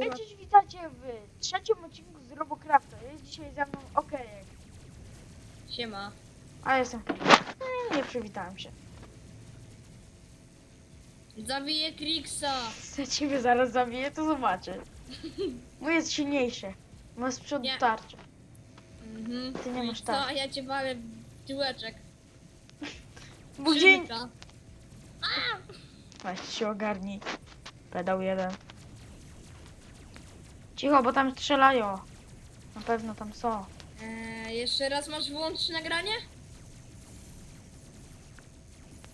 Hej, cześć, witajcie w trzecim odcinku z Robocrafta. Jest dzisiaj ze mną Okejek. Siema. A jestem nie, nie przywitałem się. Zabiję Kriksa. Chcę ciebie zaraz zabiję, to zobaczę. Mój jest silniejszy. Ma z przodu Nie. tarczę. Mhm. Ty nie masz co, tak. a ja cię walę w tyłeczek. Budzień! Szynka. Weź się ogarnij. Pedał jeden. Cicho, bo tam strzelają. Na pewno tam są. Eee, jeszcze raz masz wyłączyć nagranie?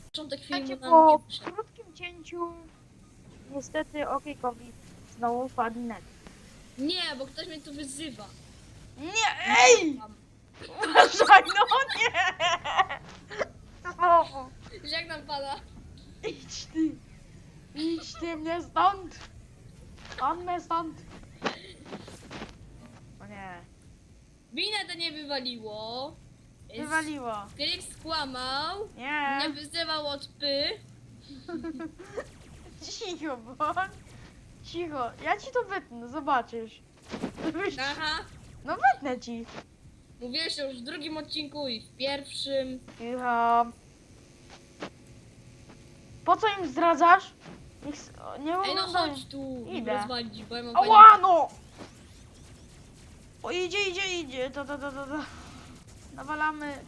Początek filmu Znaczy nam po nie wyszedł. krótkim cięciu niestety Okejkowi znowu padł net. Nie, bo ktoś mnie tu wyzywa. Nie, ej! Uważaj, no nie! Znowu. Jak nam pada? Idź ty! Idź ty mnie stąd! On mnie stąd! Nie. Winę to nie wywaliło. Wywaliło. Kriks skłamał. Nie. Nie wyzywał od py. Cicho, bo... Cicho. Ja ci to wytnę, zobaczysz. Żebyś- Aha. No wytnę ci. Mówiłeś to już w drugim odcinku i w pierwszym. Cicho. Po co im zdradzasz? Niech... s- Nie Ej no oglądają. chodź tu Idę. rozwalić, bo ja mam Ała, no! O, idzie, idzie, idzie. To, to, to, to, to. Nawalamy.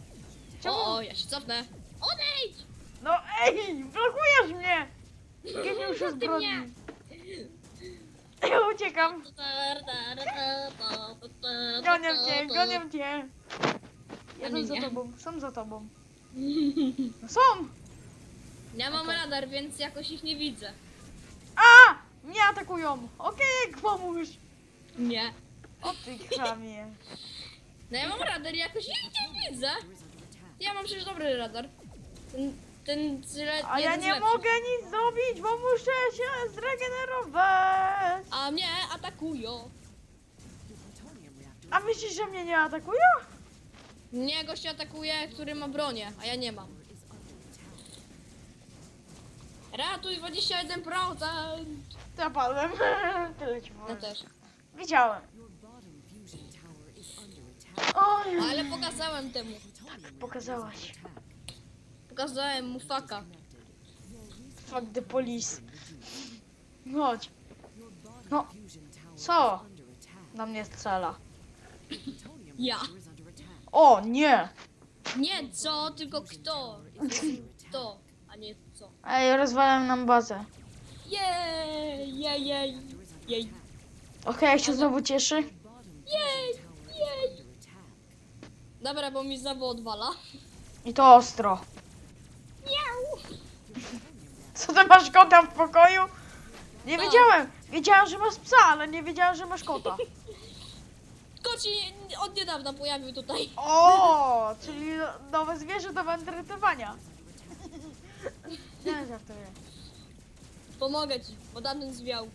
Czemu? O, ja się cofnę. Odejdź! No ej, blokujesz mnie! Geniusz Ty zbrodni. mnie. Ja uciekam. Gonię cię, gonię cię. Nie, za nie. tobą, są za tobą. No są! Ja mam radar, więc jakoś ich nie widzę. A! Mnie atakują! Okej, jak pomóż! Nie. O ty chamie. No ja mam radar, jakoś ich nie widzę. Ja mam przecież dobry radar. Ten, ten zle, A ja jeden z nie lepszych. mogę nic zrobić, bo muszę się zregenerować. A mnie atakują. A myślisz, że mnie nie atakują? Mnie gość atakuje, który ma bronię, a ja nie mam. Ratuj 21%! Zapadłem. Tyle ci Ja powiem. też. Widziałem. Oj, Ale pokazałem temu. pokazałaś. Pokazałem mu faka. Fuck the police. Chodź. No, co? Na mnie strzela. Ja. O, nie! Nie co, tylko kto. Kto, a nie co. Ej, rozwalam nam bazę. Jej, jej, jej, jej, Okej, się znowu cieszy. jej. Dobra, bo mi znowu odwala. I to ostro. Miau. Co ty masz kota w pokoju? Nie Tak. wiedziałem. Wiedziałem, że masz psa, ale nie wiedziałem, że masz kota. Koci od niedawna pojawił tutaj. O, czyli nowe zwierzę do wędrowania. Nie żartuję. Pomogę ci, bo tamten zwiał.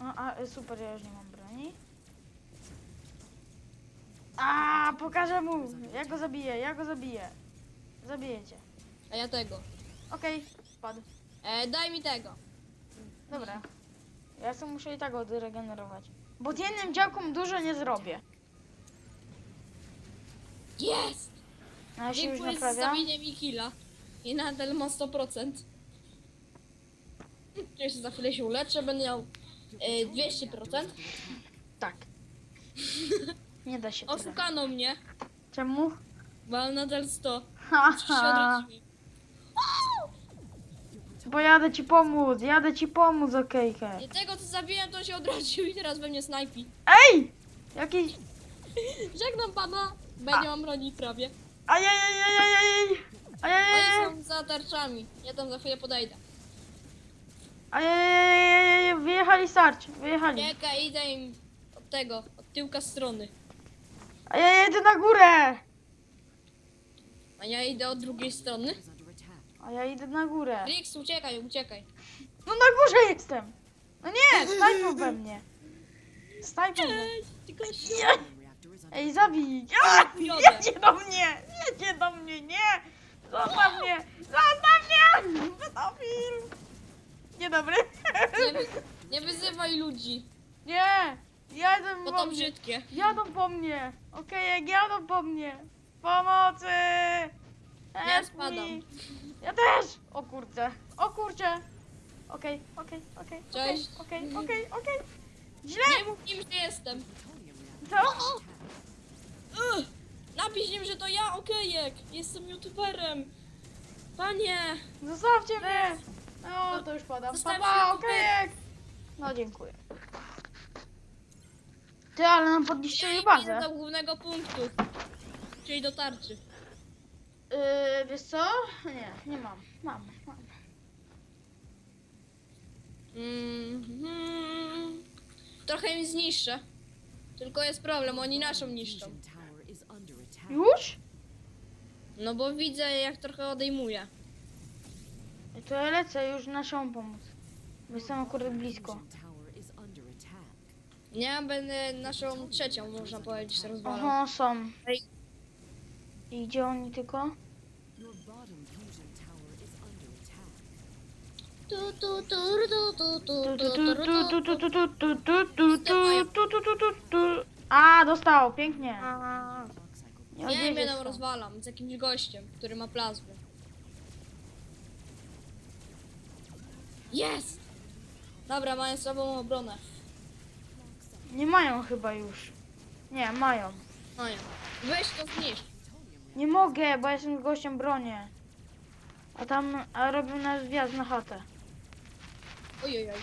A, a, super, ja już nie mam broni. A, pokażę mu. Ja go zabiję, ja go zabiję. Zabiję cię. A ja tego. Okej, spadł. E, daj mi tego. Dobra. Ja sobie muszę i tak odregenerować. Bo z jednym działką dużo nie zrobię. Jest! A ja się już Dziękuję za naprawiam. zabienie mi killa. I nadal ma 100%. Jeszcze za chwilę się uleczę, będę miał e, 200%. Tak. Nie da się tyle. Oszukano mnie, Czemu? bo mam nadal 100. Się Haha. odwróciłem. Bo jadę ci pomóc, jadę ci pomóc, okejkę. I tego co zabiłem, to się odrodził i teraz we mnie snajpi. Ej! Jakiś... Żegnam pana, nie mam broni prawie. Ajajajajajaj! Oni Ajajajaj! są za tarczami. Ja tam za chwilę podejdę. Ajajajajaj! Wyjechali starć, wyjechali. Czekaj, idę im od tego, od tyłka strony. A ja jedę na górę! A ja idę od drugiej strony. A ja idę na górę. Rix, uciekaj, uciekaj. No na górze jestem! No nie, snajpą we mnie. Snajpą we mnie. Cześć, tylko się... Nie. Ej, zabij! A. Jedzie do mnie! Jedzie do mnie, nie! Zostaw mnie! Zostaw mnie! Pedofil! Niedobry. Nie, Nie wyzywaj ludzi, Nie! Jadą bo po to mnie! brzydkie. Jadą po mnie! Okej, jak jadą po mnie! Pomocy! Help spadam. me. Ja też! O kurczę! O kurczę! Okej, okej, okej, okej, Cześć. okej, okej, okej. Źle! Nie mów im, że jestem. Co? Ugh. Napisz im, że to ja, okejek. Jestem youtuberem. Panie. Zostawcie mnie! No, to już padam. Papa, mnie okej! No, dziękuję. Ty, ale nam podniszczyli bazę. do głównego punktu. Czyli do tarczy. Yy, wiesz co? Nie, nie mam. Mam, mam. Mhm. Trochę im zniszczę. Tylko jest problem, oni naszą niszczą. tower is under attack. Już? No bo widzę jak trochę odejmuje. To ja lecę już naszą pomoc. Bo jestem akurat blisko. Tower. Ja będę naszą trzecią, można powiedzieć, rozwalał. Oho, są. Ej. I gdzie oni tylko? Your bottom fusion tower is under attack. Tu, tu, tu, tu, tu, tu, Tu, tu, tu, tu, tu, tu, tu, tu. tu, tu, tu, tu, tu, tu, tu, tu. A, dostał, pięknie. Clock cycle Nie odjedziesz będę stąd. rozwalam z jakimś gościem, który ma plazmę. Jest! Dobra, mają słabą obronę. Nie mają chyba już. Nie, mają. Mają. Weź to zniszcz. Nie mogę, bo jestem gościem bronię. A tam a robią nasz wjazd na chatę. Ojojoj.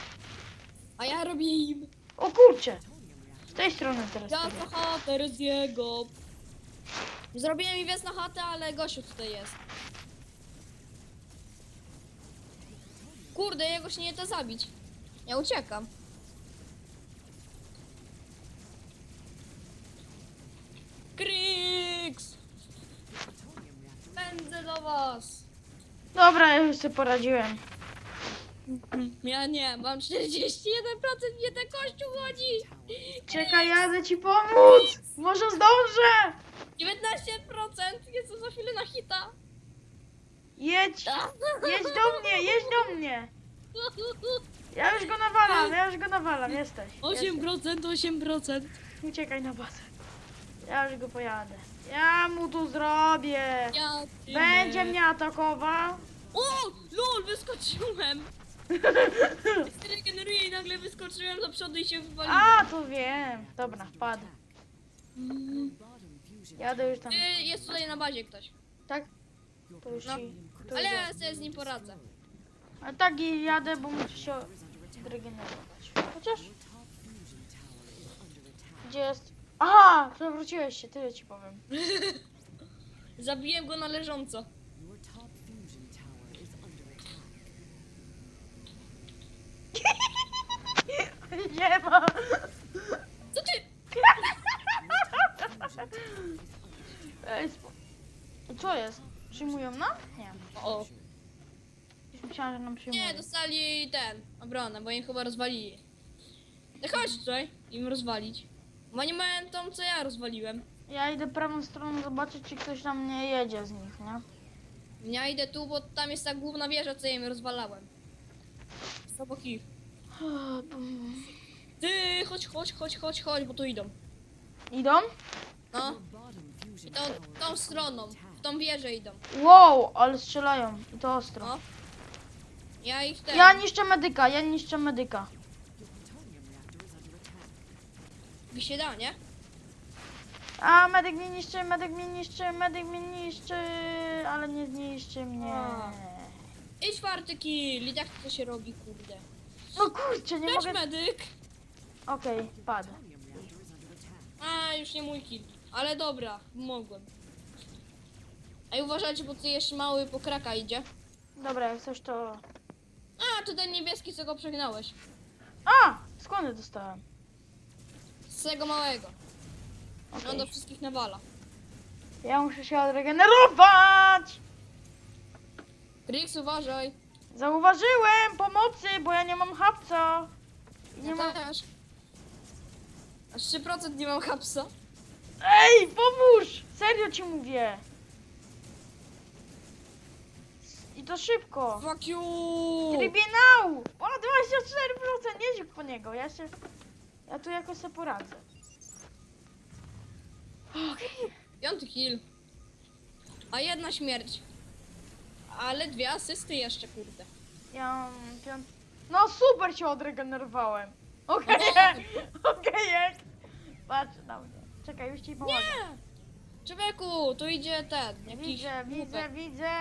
A ja robię im. O kurcie! Z tej strony teraz. Ja to chatę z jego. Zrobiłem im wjazd na chatę, ale gościu tutaj jest. Kurde, jego się nie da zabić. Ja uciekam. Reactor Pędzę do was! Dobra, ja już sobie poradziłem. Ja nie, mam 41%, mnie ten kościół chodzi! Czekaj, jadę ci pomóc! Może zdążę! 19%, jestem za chwilę na hita! Jedź! Jedź do mnie, jedź do mnie! Ja już go nawalam, ja już go nawalam, jesteś. jesteś. 8%, 8%. Uciekaj na bazę. Ja już go pojadę. Ja mu tu zrobię. Ja Będzie mnie atakował. O! LOL, wyskoczyłem! Regeneruję i nagle wyskoczyłem do przodu i się wywaliłem. A, to wiem. Dobra, wpadł. Mm. Jadę już tam. Y, Jest tutaj na bazie ktoś. Tak? To już No. Ale ja sobie z nim poradzę. A tak i jadę, bo muszę się zregenerować. Chociaż, gdzie jest... Aha, przewróciłeś się, tyle ci powiem. Zabiłem go na leżąco. Your top fusion tower is under attack. Nie ma. Co ty? Ej, spo... Co jest? Przyjmują nam? Nie. O. Już myślałam, że nam przyjmują. Nie, dostali ten, obronę, bo im chyba rozwalili. No chodź tutaj, im rozwalić. Bo nie mają tą, co ja rozwaliłem. Ja idę prawą stroną zobaczyć, czy ktoś tam nie jedzie z nich, nie? Ja idę tu, bo tam jest ta główna wieża, co ja im rozwalałem. Obok ich. Ty, chodź, chodź, chodź, chodź, chodź, bo tu idą. Idą? No, i tą, tą stroną, w tą wieżę idą. Wow, ale strzelają. I to ostro. No. Ja ich ten... Ja niszczę medyka, ja niszczę medyka. Your plutonium reactor is under Mi się da, nie? A, medyk mnie niszczy, medyk mnie niszczy, medyk mnie niszczy, ale nie zniszczy mnie. A. I czwarty kill, i tak to się robi, kurde. No kurczę, nie Lecz mogę... medyk! Okej, padł. A, już nie mój kill. Ale dobra, mogłem. Ej, uważajcie, bo tu jeszcze mały pokraka idzie. Dobra, jak coś to... A, to ten niebieski, co go przegnałeś. A! Skąd dostałem? Z tego małego. Okej. On do wszystkich nawala. Ja muszę się odregenerować! Rix, uważaj. Zauważyłem pomocy, bo ja nie mam hapca. Nie Ja mam... też. Aż 3% nie mam hapsa. Ej, pomóż! Serio ci mówię. I to szybko. Fuck you! Now! O, 24%, nieźle, niego. Ja się... Ja tu jakoś sobie poradzę. Piąty kill. A jedna śmierć. Ale dwie asysty jeszcze, kurde. Ja mam piąt... No super się odregenerowałem. Okej, okej, jak. Patrz na mnie. Czekaj, już ci pomogę. Nie! Człowieku, tu idzie ten, jakiś Widzę, widzę, widzę.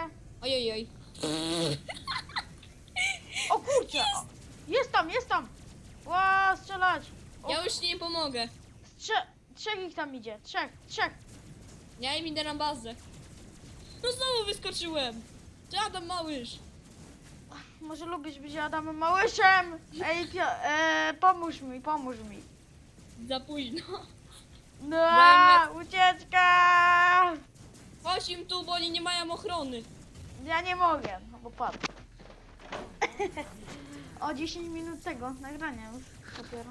Ojojoj. O kurczę! Jest tam, jest tam! Ła, strzelać! Ja już nie pomogę. Trze trzech ich tam idzie, trzech, trzech. Ja im idę na bazę. No znowu wyskoczyłem. Ty Adam Małysz. Może lubisz być Adamem Małyszem? Ej, pio e, pomóż mi, pomóż mi. Za późno. No, ucieczka! Chodź im tu, bo oni nie mają ochrony. Ja nie mogę, no bo padł. o 10 minut tego nagrania już dopiero.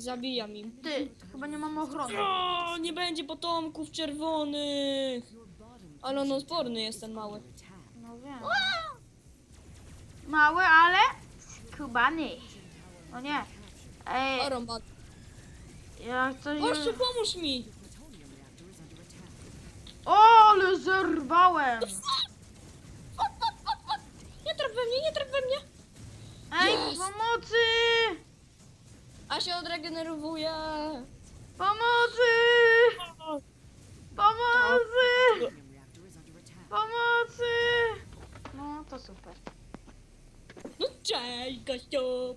Zabijam im. Ty, chyba nie mam ochrony. O, nie będzie potomków czerwonych. Ale on odporny jest ten mały. No wiem. Mały, ale skubany. O nie. Ej, O, rąba. jak coś... Pomóż mi. O, ale zerwałem! Nie traf we mnie, nie traf we mnie. Ej, pomocy! A się odregenerowuje. Pomocy! Pomocy! Pomocy! No, to super. No cześć, gościu.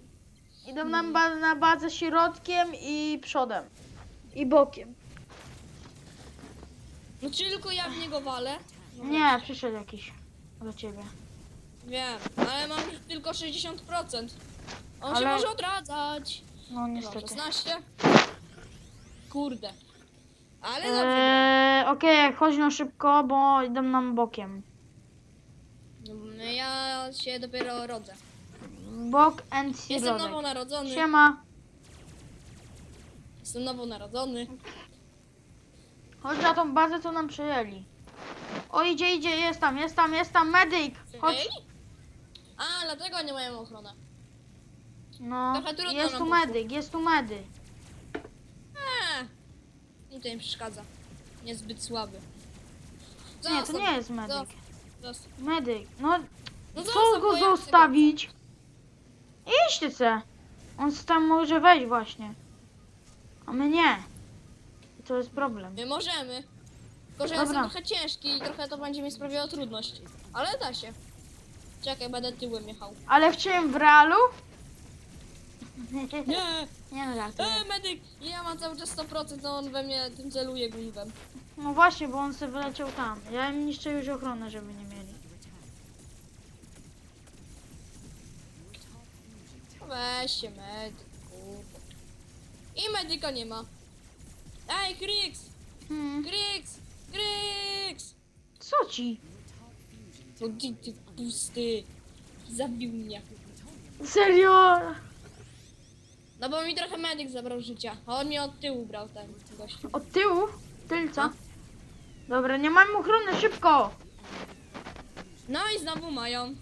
Idą nam ba- na bazę środkiem i przodem. I bokiem. No tylko ja w niego walę. Nie, przyszedł jakiś do ciebie. Wiem, ale mam tylko 60%. On się Ale- może odradzać. No niestety. 16. Kurde. Ale dobrze. Eee, Okej, chodź no szybko, bo idą nam bokiem. No, Ja się dopiero rodzę. Bok and Jestem środek. nowonarodzony. Siema. Jestem nowonarodzony. Chodź na tą bazę, co nam przejęli. O, idzie, idzie, jest tam, jest tam, jest tam, medyk! Chodź. A, dlatego nie mają ochronę. No, Trochę trudno jest nam tu medyk, jest tu medyk. Eee, mi to nie przeszkadza. Niezbyt słaby. Nie, to Zostaw- nie jest medyk. zostaw- zostaw. Medyk, no No co zostaw, go ja chcę zostawić? Idź ty se. On tam może wejść właśnie. A my nie. I to jest problem. My możemy. Tylko, że jestem trochę ciężki i trochę to będzie mi sprawiało trudność. Ale da się. Czekaj, będę tyłem jechał. Ale w czym? W realu? Nie! Nie no, żartuję. Eee, medyk! Ja mam cały czas 100%, to on we mnie tym celuje gniwem. No właśnie, bo on sobie wyleciał tam. Ja im niszczę już ochronę, żeby nie mieli. Weź się, medyk. I medyka nie ma. Ej, Krix! Hmm. Krix! Krix! Co ci? No ty, ty pusty. Zabił mnie. Serio? No bo mi trochę medyk zabrał życia. A on mnie od tyłu brał ten gościu. Od tyłu? Tylca? No. Dobra, nie mam ochrony, szybko! No i znowu mają.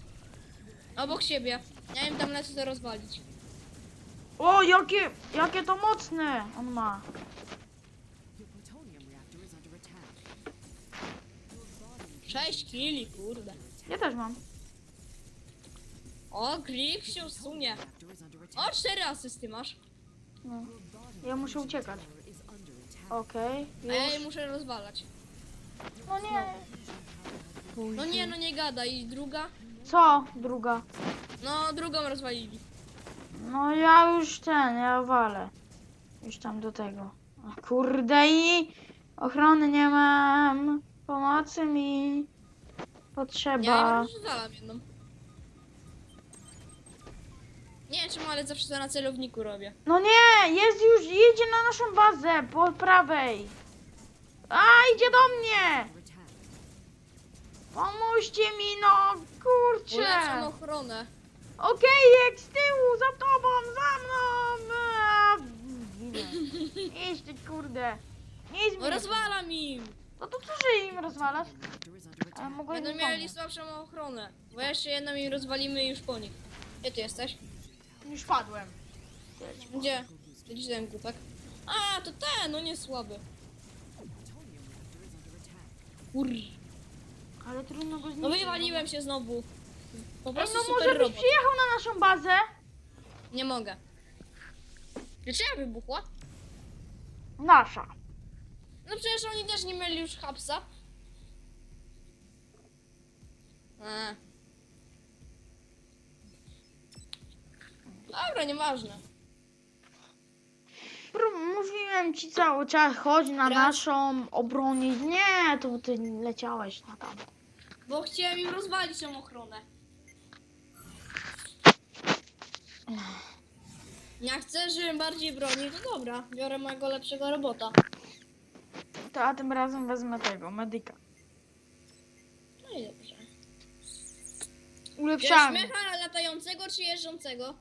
Obok siebie. Ja im tam lecę to rozwalić. O, jakie, jakie to mocne on ma. Sześć kili, kurde. Ja też mam. O, klik się usunie. O, cztery asysty masz. No. Ja muszę uciekać. Okej, A ja je już. muszę rozwalać. No nie. No nie, no nie gada. I druga? Co? Druga. No, drugą rozwalili. No ja już ten, ja walę. Już tam do tego. O, kurde i ochrony nie mam. Pomocy mi Ja potrzeba. już rozwalam jedną. Nie wiem czemu, ale zawsze to na celowniku robię. No nie, jest już, jedzie na naszą bazę po prawej. A, idzie do mnie. Pomóżcie mi, no, kurczę. Ulepszam ochronę. Okej, jak z tyłu, za tobą, za mną. A, Widzę. Idź ty, kurde. Nie rozwalam im! No to co, że im rozwalasz? A Będą mieli słabszą ochronę. Bo jeszcze jedną im rozwalimy i już po nich. Gdzie ty jesteś? Już padłem. Gdzie? Gdzie ten głupek? A, to ten, no nie słaby. Kur... Ale trudno go zniszczyć. No wywaliłem się znowu. Po Ej, prostu no super może byś robot. przyjechał na naszą bazę? Nie mogę. Dlaczego wybuchła? Nasza. No przecież oni też nie mieli już hapsa. A. Dobra, nieważne. Pró- Mówiłem ci cały czas, chodź na Raz. naszą obronić. Nie, to ty leciałeś na tam. Bo chciałem im rozwalić tą ochronę. Jak chcesz, żebym bardziej bronił, to dobra. Biorę mojego lepszego robota. To a tym razem wezmę tego, medyka. No i dobrze. Ulepszamy. Śmiecha latającego czy jeżdżącego?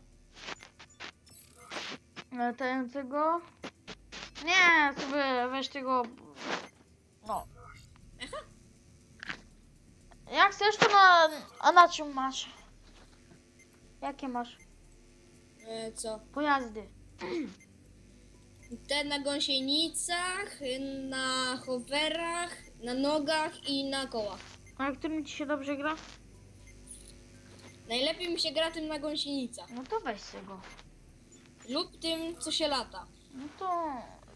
Latającego? Nie, sobie weź tego. No. Jak chcesz, to na. A na czym masz? Jakie masz? E, co? Pojazdy. Te na gąsienicach, na hoverach, na nogach i na kołach. A którym ci się dobrze gra? Najlepiej mi się gra tym na gąsienicach. No to weź sobie go. Lub tym, co się lata. No to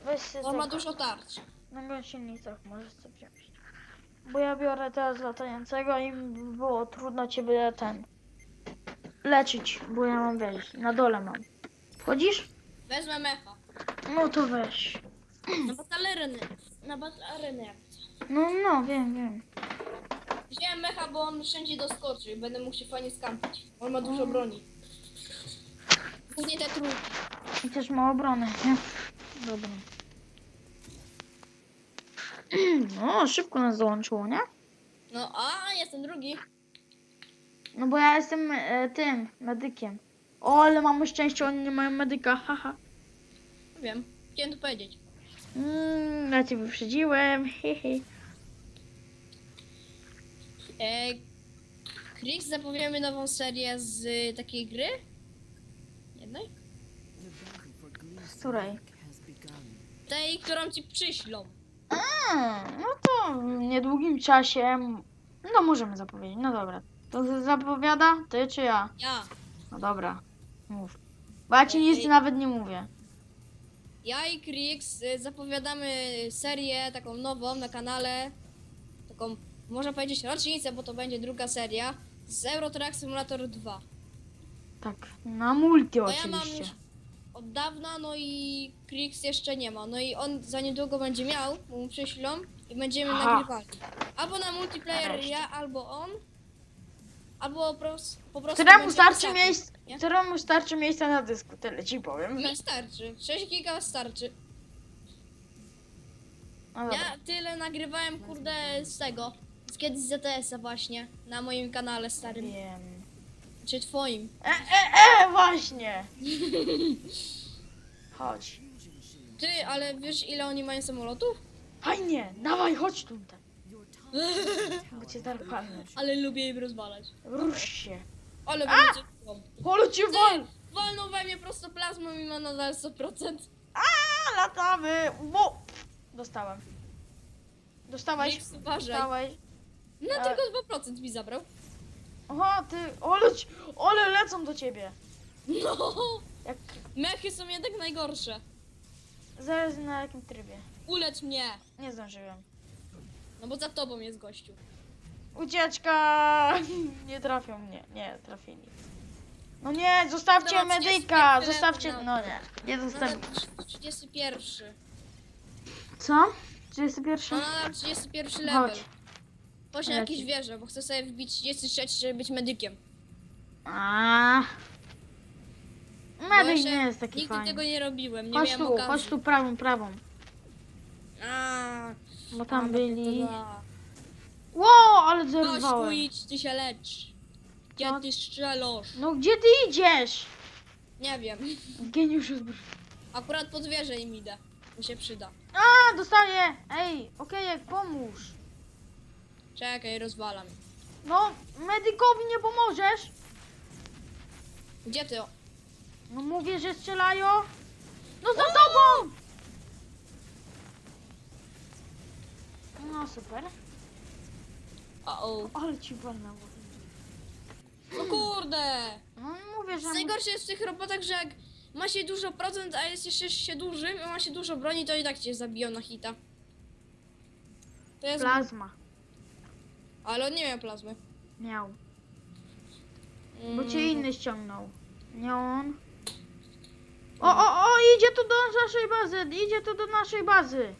weź sobie On ma dużo tarcz. Na gąsienicach możesz sobie wziąć. Bo ja biorę teraz latającego i by było trudno ciebie ten leczyć, bo ja mam wejść. Na dole mam. Wchodzisz? Wezmę mecha. No to weź. Na batalarynę. Na batalarynę. No, no, wiem, wiem. Wziąłem mecha, bo on wszędzie doskoczy i będę mógł się fajnie skampić. On ma dużo broni. Głównie te trójki. I też ma obronę, nie? Dobra. No, szybko nas dołączyło, nie? No, a jestem drugi. No bo ja jestem e, tym, medykiem. O, ale mamy szczęście, oni nie mają medyka, haha. Wiem. Chciałem to powiedzieć. Mm, ja cię wyprzedziłem, hehe. E, Chris, zapowiemy nową serię z takiej gry? Której? Tej, którą ci przyślą. A, no to w niedługim czasie, no możemy zapowiedzieć, no dobra. To zapowiada ty czy ja? Ja. No dobra, mów. Bo ja ci nic nawet nie mówię. Ja i Krix y, zapowiadamy serię taką nową na kanale. Taką, można powiedzieć, rocznicę, bo to będzie druga seria. Z Eurotrack Simulator 2. Tak, na multi ja mam oczywiście. Od dawna, no i Krix jeszcze nie ma. No i on za niedługo będzie miał, bo mu przyślą i będziemy Aha. nagrywali. Albo na multiplayer ja, albo on. Albo po prostu, po prostu Któremu będzie starczy, miejsc, nie? któremu starczy miejsca na dysku, tyle ci powiem. Mi starczy. 6 giga starczy. No dobra. Ja tyle nagrywałem, kurde, z tego. Z kiedyś z ZTS-a właśnie. Na moim kanale starym. Wiem. Czy twoim. E, e, e, właśnie! Chodź. Ty, ale wiesz ile oni mają samolotów? Fajnie, dawaj, chodź tutaj. Bo cię zarpalny. Ale lubię im rozwalać. Rusz się. Ale będzie. Polu cię wal! Walnął we mnie prosto plazmą i ma nadal 100%. A, latamy! Bo... Dostałem. Dostałeś? Niech uważaj. Dostałeś? No A- tylko 2% mi zabrał. Aha, ty, ole, ci- ole lecą do ciebie. No! Jak, Mechy są jednak najgorsze. zaraz na jakim trybie. Ulecz mnie. Nie zdążyłem. No bo za tobą jest gościu. Ucieczka! Nie trafią mnie. Nie, trafili. No nie, zostawcie Dobra, 30 medyka! Zostawcie... no. No nie, nie No, zostawcie. 31. Co? No 31? nadal 31 level. Chodź. Chodź na jakieś wieże, bo chcę sobie wbić 33, żeby być medykiem. A. Bo Medyk jeszcze nie jest taki Nigdy fajny. tego nie robiłem, nie Chodź miałem tu, okazji. chodź tu prawą, prawą. A, Bo tam a, byli... Ło, ale Chodź tu zerwałem. idź, ty się lecz. Gdzie No. ty strzelasz? No gdzie ty idziesz? Nie wiem. Geniusz odbór. Akurat pod wieżę im idę. Mi się przyda. A, dostaję! Ej, okej, pomóż. Czekaj, rozwalam. No, medykowi nie pomożesz? Gdzie ty? No mówię, że strzelają. No za tobą! No super. O, o. Ale ci walnęło. No kurde! No mówię, że... Najgorsze jest w tych robotach, że jak ma się dużo procent, a jest jeszcze się dużym i ma się dużo broni, to i tak cię zabiją na hita. To jest... Plazma Ale on nie miał plazmy. miał. Bo Mm. cię inny ściągnął. Nie on. O, o, o, idzie tu do naszej bazy, idzie tu do naszej bazy.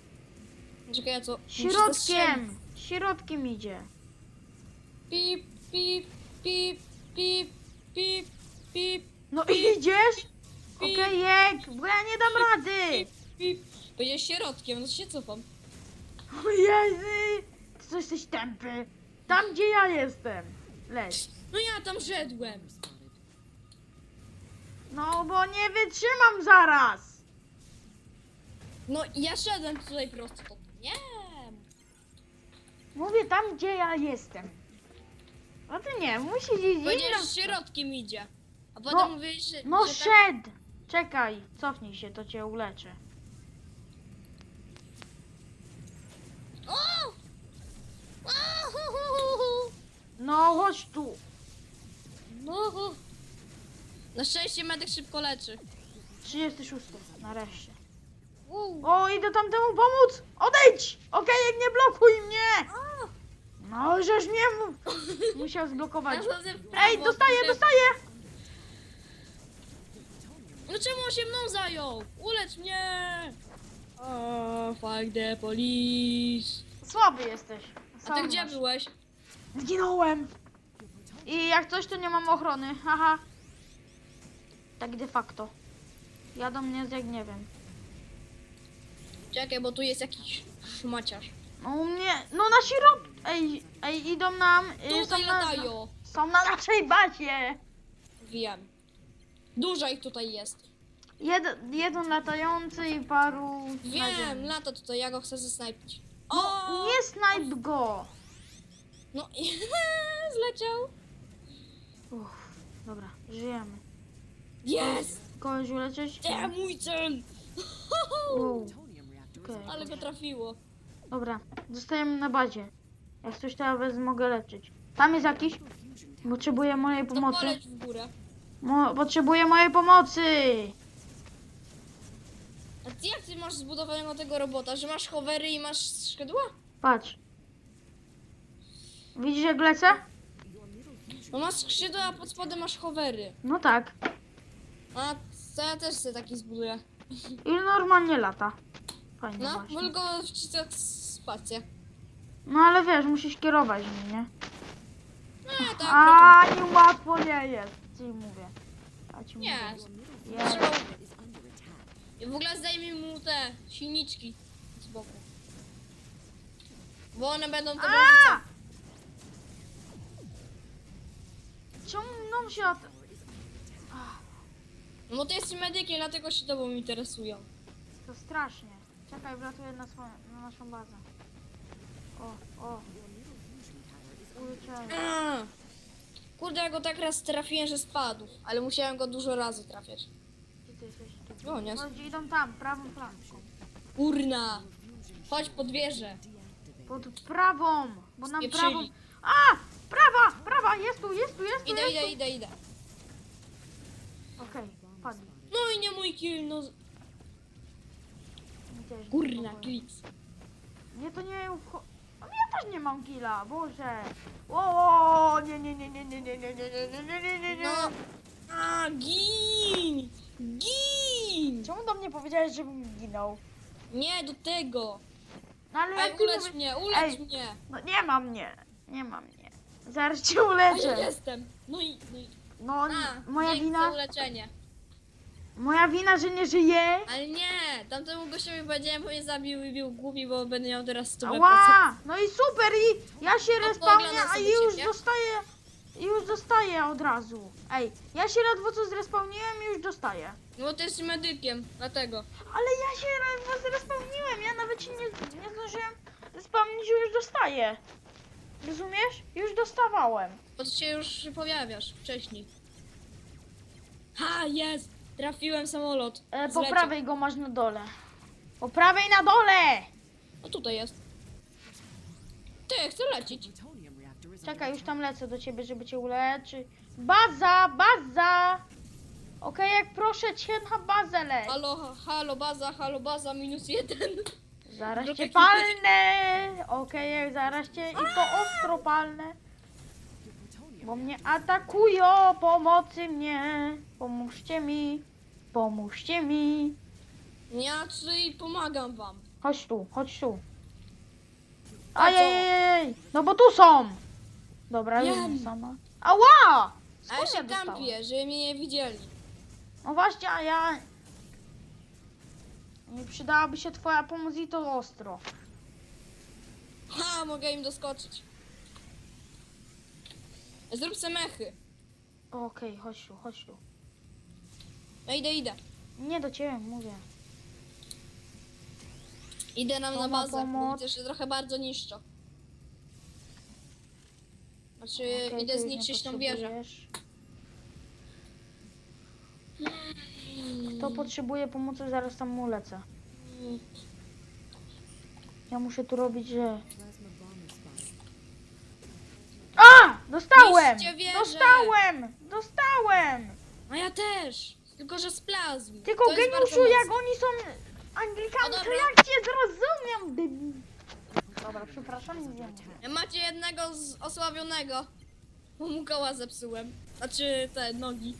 Czekaj, ja co? Środkiem, środkiem idzie. Pip, pip, pip, pip, pip, pip, No idziesz? Okej, jek, bo ja nie dam rady. pip, pip. Będzie środkiem, no to się cofam. O Jezy, ty co jesteś tępy. Tam, gdzie ja jestem. Leć. No ja tam szedłem. No, bo nie wytrzymam zaraz. No ja szedłem tutaj prosto. To nie. Mówię tam, gdzie ja jestem. No ty nie, musisz iść Powiedziałeś, inną środkiem idzie. A potem No, mówisz, że, No że tak... szedł! Czekaj, cofnij się, to cię uleczę. No chodź tu. No. Na szczęście medyk szybko leczy. 36, nareszcie. O, idę tamtemu pomóc! Odejdź! Okej, nie blokuj mnie! No, żeż mnie mu... musiał zblokować. Ej, dostaję, dostaję! No czemu on się mną zajął? Ulecz mnie! O, fuck the police. Słaby jesteś. A Sam ty gdzie masz. byłeś? Zginąłem! I jak coś, to nie mam ochrony, haha. Tak de facto. Jadą mnie jak nie wiem. Czekaj, bo tu jest jakiś szmaciarz. No u mnie, no na środku. Ej, ej, idą nam. y, Tutaj są na, latają. są na naszej bazie. Wiem. Dużo ich tutaj jest. Jed, jeden latający i paru. na Wiem, ziemi. lata tutaj, ja go chcę zesnajpić. O! No, nie snajp go. No, zleciał. Uff, dobra, żyjemy. Jest! Kogoś uleczyć? Nie, mój cel! Wow, okej. Ale go trafiło. Dobra, zostajemy na bazie. Jak coś to ja was mogę leczyć. Tam jest jakiś? Potrzebuję mojej To pomocy. poleć w górę. Mo, potrzebuję mojej pomocy. A ty jak ty masz zbudowanego tego robota, że masz hovery i masz skrzydła? Patrz. Widzisz jak lecę? No masz skrzydła, a pod spodem masz hovery. No tak. A to ja też sobie taki zbuduję. I normalnie lata. Fajnie No, właśnie. tylko wcisnąć spację. No ale wiesz, musisz kierować nim, nie? No tak, A nie łatwo nie jest, ci mówię. A ci Nie. mówię. Jest. attack. I w ogóle zdejmij mu te silniczki z boku. Bo one będą to A! Się. Tower is under attack. No bo ty jesteś medykiem, dlatego się tobą interesują. To strasznie. Czekaj, wlatuję na, swoją, na naszą bazę. O, o. Kurde, ja go tak raz trafiłem, że spadł. Ale musiałem go dużo razy trafiać. Gdzie ty jesteś? Tu. O, nie. Idą tam, prawą flanką. Kurna! Chodź pod wieżę. Pod prawą, bo nam Spieprzyli. prawą... A! Prawa, prawa, jest tu, jest tu, jest tu, Idę, jest idę, tu. idę, idę. Okej, padli. No i nie mój kill, no. z- Mi też nie Kurna. Nie, to nie... ucho- No, Ja też nie mam killa, Boże. O, nie, nie, nie, nie, nie, nie, nie, nie, nie, nie, nie, nie, nie, nie. No. A, gin! Gin! Czemu do mnie powiedziałeś, żebym zginął? Nie, do tego. No ale Ej, ty ulecz mnie, ulecz Ej. mnie. No nie ma mnie, nie ma mnie. Zaraz cię uleczę. jestem. No i, no i. No, A, moja dzięki za wina, uleczenie. moja wina, że nie żyję. Ale nie, tamtemu gościowi powiedziałem, bo mnie zabił i był głupi, bo będę miał teraz 100 Ała! No i super, i ja się No, respawnię, a sobie już ciebie. dostaję, już dostaję od razu. Ej, ja się ledwo co zrespawniłem i już dostaję. No bo ty jesteś medykiem, dlatego. Ale ja się ledwo zrespawniłem, ja nawet się nie, nie zdążyłem zrespawnić, już dostaję. Rozumiesz? Już dostawałem. Bo ty się już pojawiasz wcześniej. Ha, jest! Trafiłem samolot. E, po Zleciał. prawej go masz na dole. Po prawej na dole! O tutaj jest. Ty, chcę lecieć. Czekaj, już tam lecę do ciebie, żeby cię uleczyć. Baza, baza! Okej, jak proszę cię na bazę leć. Halo, ha- halo, baza, halo, baza, minus jeden. Zaraz cię palnę! Okej, zaraz cię i to ostro palnę. plutonium. Bo mnie atakują! Pomocy mnie! Pomóżcie mi! Pomóżcie mi! Ja czyli pomagam wam. Chodź tu, chodź tu. A co? Ajajaj! No bo tu są! Dobra, już Wiem. sama. Ała! A ja Skąd się ja dostałem? kampię, żeby mnie nie widzieli. No właśnie, a ja... Nie przydałaby się twoja pomoc i to ostro. Ha, mogę im doskoczyć. Zrób se mechy. Okej, chodź tu, chodź tu. No idę, idę. Nie do ciebie, mówię. Idę nam na Mama, bazę, bo pomoc. widzę, że trochę bardzo niszczą. Znaczy, Okej, idę już nie zniszczyć tą wieżę. potrzebujesz. Kto potrzebuje pomocy, zaraz tam mu lecę. Ja muszę tu robić, że... A! Dostałem! Dostałem! Dostałem! A ja też! Tylko, że z plazmy. Tylko To jest geniuszu, bardzo jak mocne. oni są Anglikami, O, to dobra. jak cię zrozumiał, debil? Dobra, przepraszam, nie wiem. Macie jednego z osławionego. Bo mu koła zepsułem. Znaczy, te nogi.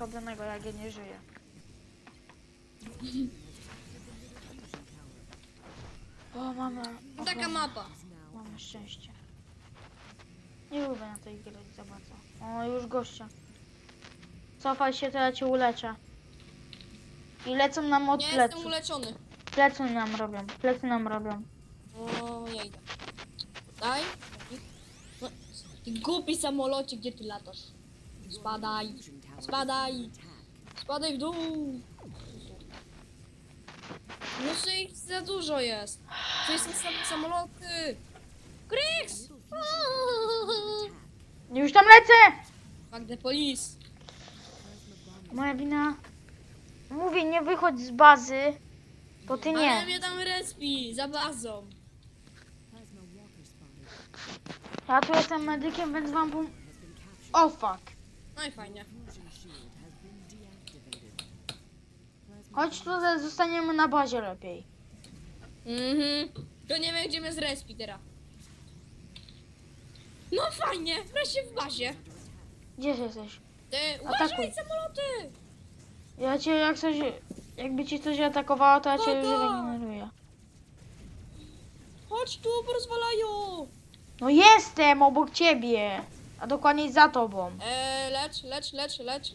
Osłabionego, jak ja nie żyję. O, mamy... Taka mapa. Mamy szczęście. Nie lubię na tej grać za bardzo. O, już gościa. Cofaj się, to ja cię uleczę. I lecą nam od Nie jestem pleców. uleczony. Plecy nam robią, plecy nam robią. O, ja idę. Daj. No, ty głupi samolocie, gdzie ty latasz? Spadaj. Spadaj. Spadaj w dół. Że ich za dużo jest. To są sam samoloty. Krix! Już tam lecę! The police. Moja wina. Mówię, nie wychodź z bazy, bo ty Ale nie. mnie tam respi, za bazą. Ja tu jestem medykiem, więc wam pom... O fuck. No i fajnie. Chodź tu, zostaniemy na bazie lepiej. Mhm. To nie wiem, gdzie mnie zrespi teraz. No fajnie, wreszcie w bazie. Gdzie jesteś? Ty, Atakuj. uważaj, samoloty! Ja cię jak coś... Jakby ci coś atakowało, to ja cię już Tata! regeneruję. Chodź tu, porozwalają! No jestem obok ciebie. A dokładniej za tobą. Eee, lecz, lecz, lecz, lecz.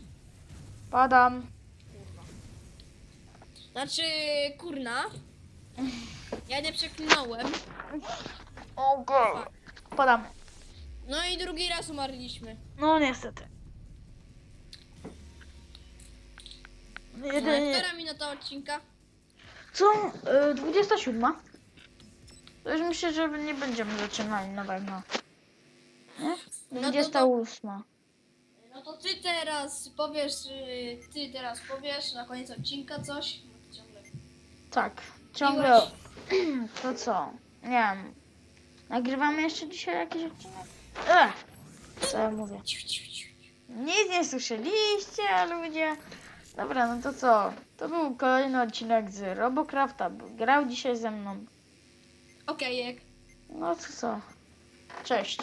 Padam. Znaczy, kurna. Ja nie przeklinałem. Okej. Padam. No i drugi raz umarliśmy. No niestety. No, Jedynie... która minuta odcinka? Co? Y, 27. To już myślę, że nie będziemy zaczynali na pewno. Nie? No to 28. No to ty teraz powiesz, y, ty teraz powiesz na koniec odcinka coś. Tak. Ciągle. To co? Nie wiem. Nagrywamy jeszcze dzisiaj jakiś odcinek? Ech. Co ja mówię? Nic nie słyszeliście, ludzie. Dobra, no to co? To był kolejny odcinek z Robocrafta. Grał dzisiaj ze mną. Okej, jak. No to co? Cześć.